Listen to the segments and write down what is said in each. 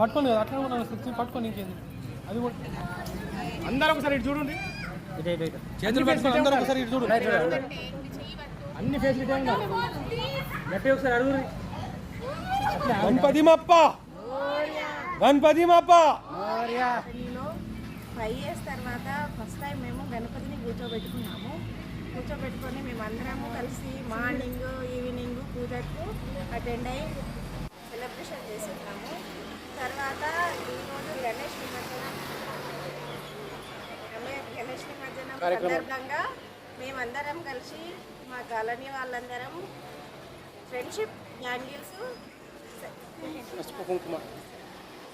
పట్టుకోండి కదా అట్లా కూడా. పట్టుకోండి ఇంకేంది? అది కూడా. అందరూ ఒకసారి ఇటు చూడండి. చేతులు పెట్టుకొని అందరూ ఒకసారి ఇటు చూడు. అన్ని ఫెసిలిటీ ఉన్నాయి గట్టి ఒకసారి అడుగురి గణపతి మప్ప గణపతి మప్ప ఫైవ్ ఇయర్స్ తర్వాత ఫస్ట్ టైం మేము గణపతిని కూర్చోబెట్టుకున్నాము. కూర్చోబెట్టుకొని మేము అందరము కలిసి మార్నింగ్ ఈవినింగ్ పూజకు అటెండ్ అయ్యి సెలబ్రేషన్ చేస్తున్నాము. తర్వాత ఈరోజు గణేష్ నిమజ్జనం. గణే- గణేష్ నిమజ్జనం సందర్భంగా మేమందరం కలిసి మా కాలనీ వాళ్ళందరం ఫ్రెండ్షిప్ బ్యాంగిల్స్ కుంకుమ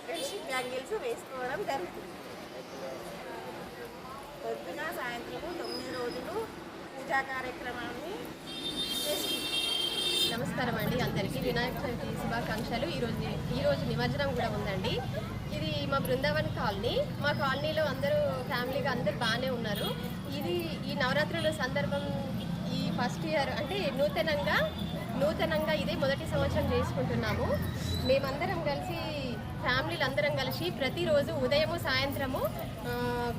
ఫ్రెండ్షిప్ బ్యాంగిల్స్ వేసుకోవడం జరుగుతుంది. పొద్దున సాయంత్రము తొమ్మిది రోజులు పూజా కార్యక్రమాన్ని చేసుకుంటాం నమస్కారం అండి అందరికీ. వినాయక చవితి శుభాకాంక్షలు. ఈరోజు ఈరోజు నిమజ్జనం కూడా ఉందండి. ఇది మా బృందావన్ కాలనీ. మా కాలనీలో అందరూ ఫ్యామిలీగా అందరూ బాగానే ఉన్నారు. ఇది ఈ నవరాత్రుల సందర్భం ఈ ఫస్ట్ ఇయర్ అంటే నూతనంగా నూతనంగా ఇదే మొదటి సంవత్సరం చేసుకుంటున్నాము. మేమందరం కలిసి ఫ్యామిలీలు అందరం కలిసి ప్రతిరోజు ఉదయము సాయంత్రము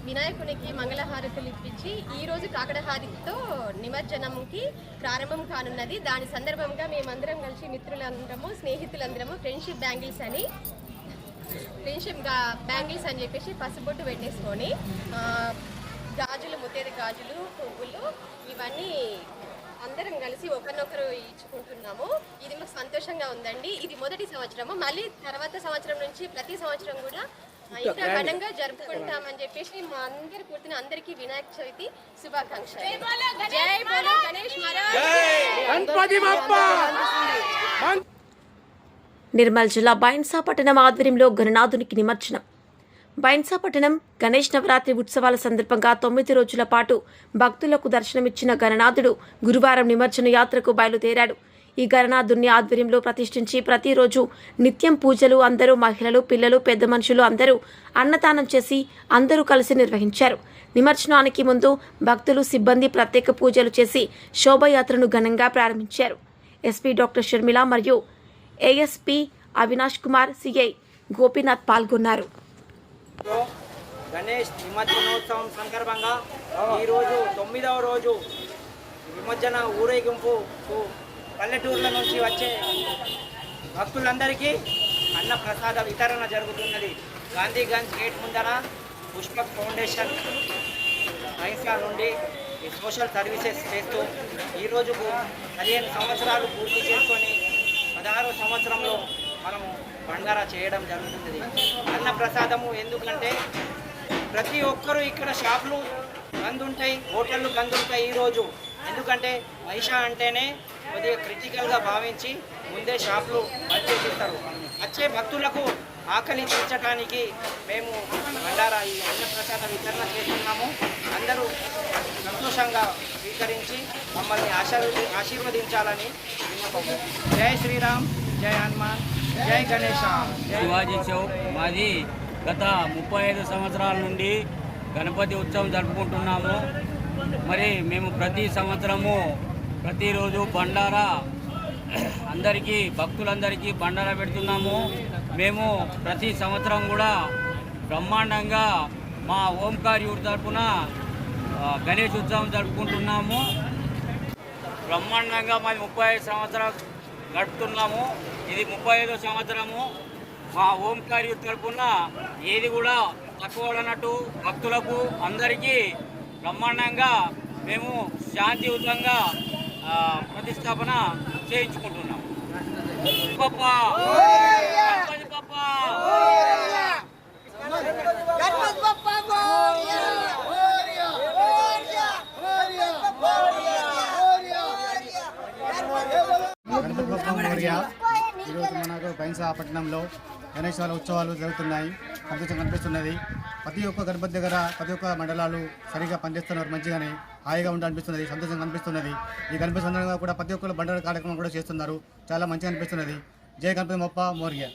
వినాయకునికి మంగళహారతులు ఇప్పించి ఈరోజు కాకడహారతితో నిమజ్జనంకి ప్రారంభం కానున్నది. దాని సందర్భంగా మేమందరం కలిసి మిత్రులందరము స్నేహితులందరము ఫ్రెండ్షిప్ బ్యాంగిల్స్ అని ఫ్రెండ్షిప్ బ్యాంగిల్స్ అని చెప్పేసి పసుబొట్టు పెట్టేసుకొని గాజులు ముత్తేది గాజులు పువ్వులు ఇవన్నీ అందరం కలిసి ఒకరినొకరు ఇచ్చుకుంటున్నాము ఇది మాకు సంతోషంగా ఉందండి. ఇది మొదటి సంవత్సరము. మళ్ళీ తర్వాత సంవత్సరం నుంచి ప్రతి సంవత్సరం కూడా ఇంకా ఘనంగా జరుపుకుంటామని చెప్పేసి మా అందరి పూర్తిన అందరికీ వినాయక చవితి శుభాకాంక్షలు. జై బోలో గణేష్ నిర్మల్ జిల్లా బైన్సా పట్టణం ఆధ్వర్యంలో గణనాథునికి నిమజ్జనం. బైన్సా పట్టణం గణేష్ నవరాత్రి ఉత్సవాల సందర్భంగా తొమ్మిది రోజుల పాటు భక్తులకు దర్శనమిచ్చిన గణనాథుడు గురువారం నిమజ్జన యాత్రకు బయలుదేరాడు. ఈ గణనాథుని ఆధ్వర్యంలో ప్రతిష్ఠించి ప్రతిరోజు నిత్యం పూజలు అందరూ మహిళలు పిల్లలు పెద్ద మనుషులు అందరూ అన్నదానం చేసి అందరూ కలిసి నిర్వహించారు. నిమజ్జనానికి ముందు భక్తులు సిబ్బంది ప్రత్యేక పూజలు చేసి శోభయాత్రను ఘనంగా ప్రారంభించారు. ఎస్పీ డాక్టర్ షర్మిల మరియు ఏఎస్పీ అవినాష్ కుమార్ సిఐ గోపీనాథ్ పాల్గొన్నారు. గణేష్ నిమజ్జనోత్సవం సందర్భంగా ఈరోజు తొమ్మిదవ రోజు నిమజ్జన ఊరేగింపు పల్లెటూర్ల నుంచి వచ్చే భక్తులందరికీ అన్న ప్రసాద వితరణ జరుగుతున్నది. గాంధీగంజ్ గేట్ ముందర పుష్పక్ ఫౌండేషన్ సైన్స్గా నుండి సోషల్ సర్వీసెస్ చేస్తూ ఈ రోజుకు పదిహేను సంవత్సరాలు పూర్తి చేసుకొని పదహారో సంవత్సరంలో మనము బండారా చేయడం జరుగుతుంది. అన్న ప్రసాదము ఎందుకంటే ప్రతి ఒక్కరూ ఇక్కడ షాపులు బంద్ ఉంటాయి హోటళ్ళు బంద్ ఉంటాయి ఈరోజు ఎందుకంటే మహిషా అంటేనే కొద్దిగా క్రిటికల్గా భావించి ముందే షాపులు బంద్ చేసిస్తారు. వచ్చే భక్తులకు ఆకలి తీర్చడానికి మేము బండారా ఈ అన్నప్రసాద వితరణ చేస్తున్నాము. అందరూ సంతోషంగా స్వీకరించి మమ్మల్ని ఆశీర్వదించాలని విన్నపం. జై శ్రీరామ్. జై హనుమాన్ జై గణేష. శివాజీ చౌక్. మాది గత ముప్పై ఐదు సంవత్సరాల నుండి గణపతి ఉత్సవం జరుపుకుంటున్నాము. మరి మేము ప్రతి సంవత్సరము ప్రతిరోజు బండారా అందరికీ భక్తులందరికీ బండారా పెడుతున్నాము. మేము ప్రతి సంవత్సరం కూడా బ్రహ్మాండంగా మా ఓంకార్ యూర్ తరఫున గణేష్ ఉత్సవం జరుపుకుంటున్నాము. బ్రహ్మాండంగా మాది ముప్పై ఐదు సంవత్సరాలు గడుపుతున్నాము ఇది ముప్పై ఐదో సంవత్సరము. మా ఓంకార్ యూత్ తరపున ఏది కూడా తక్కువ అన్నట్టు భక్తులకు అందరికీ బ్రహ్మాండంగా మేము శాంతియుతంగా ఆ, ప్రతిష్టాపన చేయించుకుంటున్నాం. పప్ప గణపతి పప్ప గణపతి మోరియా ఈరోజు మనకు బైన్సా పట్టణంలో గణేశాల ఉత్సవాలు జరుగుతున్నాయి. సంతోషం కనిపిస్తున్నది ప్రతి ఒక్క గణపతి దగ్గర ప్రతి ఒక్క మండలాలు సరిగా పనిచేస్తున్నారు మంచిగానే. హాయిగా ఉండి అనిపిస్తున్నది. సంతోషం కనిపిస్తున్నది ఈ గణపతి సందర్భంగా కూడా ప్రతి ఒక్కరు బండల కార్యక్రమం కూడా చేస్తున్నారు. చాలా మంచిగా అనిపిస్తున్నది. జై గణపతి మొప్ప మోరియా.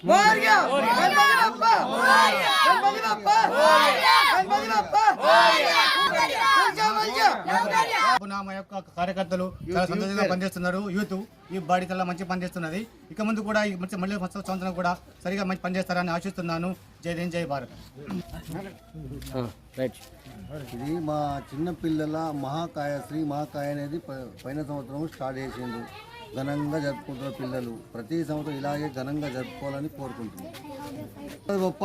మా యొక్క కార్యకర్తలు చాలా సంతోషంగా పనిచేస్తున్నారు. యూత్ ఈ బాడీ చాలా మంచి పనిచేస్తున్నది. ఇక ముందు కూడా ఈ మంచి మళ్ళీ ఫస్ట్ సంవత్సరం కూడా సరిగా మంచి పనిచేస్తారని ఆశిస్తున్నాను. జై హింద్ జై భారత్. ఇది మా చిన్న పిల్లల మహాకాయ శ్రీ మహాకాయ అనేది పైన సంవత్సరం స్టార్ట్ చేసిండు ఘనంగా జరుపుకుంటున్న పిల్లలు. ప్రతి సంవత్సరం ఇలాగే ఘనంగా జరుపుకోవాలని కోరుకుంటున్నాం. గొప్ప.